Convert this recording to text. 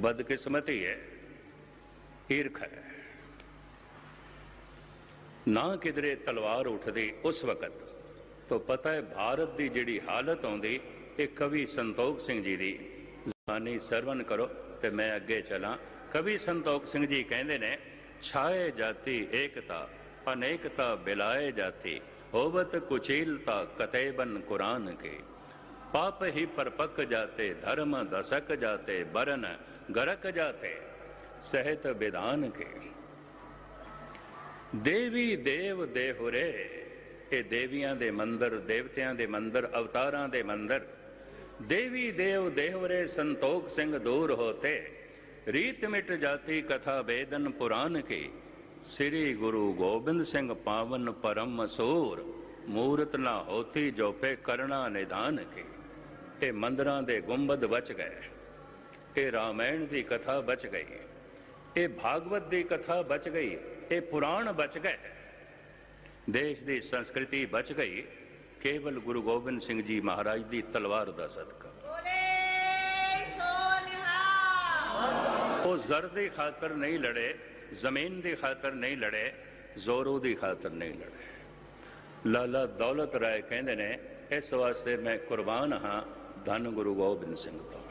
ਬਦਕਿਸਮਤੀ ਹੈ ਈਰਖ ਹੈ ਨਾ ਕਿਧਰੇ ਤਲਵਾਰ ਉੱਠਦੀ ਉਸ ਵਕਤ ਤੋਂ ਪਤਾ ਹੈ ਭਾਰਤ ਦੀ ਜਿਹੜੀ ਹਾਲਤ ਆਉਂਦੀ ਇਹ ਕਵੀ ਸੰਤੋਖ ਸਿੰਘ ਜੀ ਦੀ ਜਾਨੀ ਸਰਵਨ ਕਰੋ ਤੇ ਮੈਂ ਅੱਗੇ ਚਲਾਂ ਕਵੀ ਸੰਤੋਖ ਸਿੰਘ ਜੀ ਕਹਿੰਦੇ ਨੇ ਛਾਏ ਜਾਤੀ ਏਕਤਾ ਅਨੇਕਤਾ ਬਿਲਾਏ ਜਾਤੀ ਹੋਵਤ ਕੁਚੀਲਤਾ ਕਤੇਬਨ ਕੁਰਾਨ ਕੇ पाप ही परपक जाते धर्म दशक जाते बरन गरक जाते सहत विधान के ਦੇਵੀ ਦੇਵ ਦੇਹੁਰੇ ਇਹ ਦੇਵੀਆਂ ਦੇ ਮੰਦਰ ਦੇਵਤਿਆਂ ਦੇ ਮੰਦਰ ਅਵਤਾਰਾਂ ਦੇ ਮੰਦਰ ਦੇਵੀ ਦੇਵ ਦੇਹੁਰੇ ਸੰਤੋਖ ਸਿੰਘ ਦੂਰ ਹੋਤੇ ਰੀਤ ਮਿਟ ਜਾਤੀ ਕਥਾ ਵੇਦਨ ਪੁਰਾਨ ਕੀ ਸ੍ਰੀ ਗੁਰੂ ਗੋਬਿੰਦ ਸਿੰਘ ਪਾਵਨ ਪਰਮ ਮਸੂਰ ਮੂਰਤ ਨਾ ਹੋਤੀ ਜੋਪੇ ਕਰਣਾ ਨਿਦਾਨ ਕੀ ਇਹ ਮੰਦਰਾਂ ਦੇ ਗੁੰਬਦ ਬਚ ਗਏ। ਇਹ ਰਾਮਾਇਣ ਦੀ ਕਥਾ ਬਚ ਗਈ। ਇਹ ਭਾਗਵਤ ਦੀ ਕਥਾ ਬਚ ਗਈ। ਇਹ ਪੁਰਾਣ ਬਚ ਗਏ। ਦੇਸ਼ ਦੀ ਸੰਸਕ੍ਰਿਤੀ ਬਚ ਗਈ। ਕੇਵਲ ਗੁਰੂ ਗੋਬਿੰਦ ਸਿੰਘ ਜੀ ਮਹਾਰਾਜ ਦੀ ਤਲਵਾਰ ਦਾ ਸਦਕਾ। ਬੋਲੇ ਸੋ ਨਿਹਾਲ ਉਹ ਜ਼ਰ ਦੀ ਖਾਤਰ ਨਹੀਂ ਲੜੇ ਜ਼ਮੀਨ ਦੀ ਖਾਤਰ ਨਹੀਂ ਲੜੇ ਜ਼ੋਰੂ ਦੀ ਖਾਤਰ ਨਹੀਂ ਲੜੇ। ਲਾਲਾ ਦੌਲਤ ਰਾਏ ਕਹਿੰਦੇ ਨੇ ਇਸ ਵਾਸਤੇ ਮੈਂ ਕੁਰਬਾਨ ਹਾਂ। ਧੰਨ ਗੁਰੂ ਗੋਬਿੰਦ ਸਿੰਘ ਤੋਂ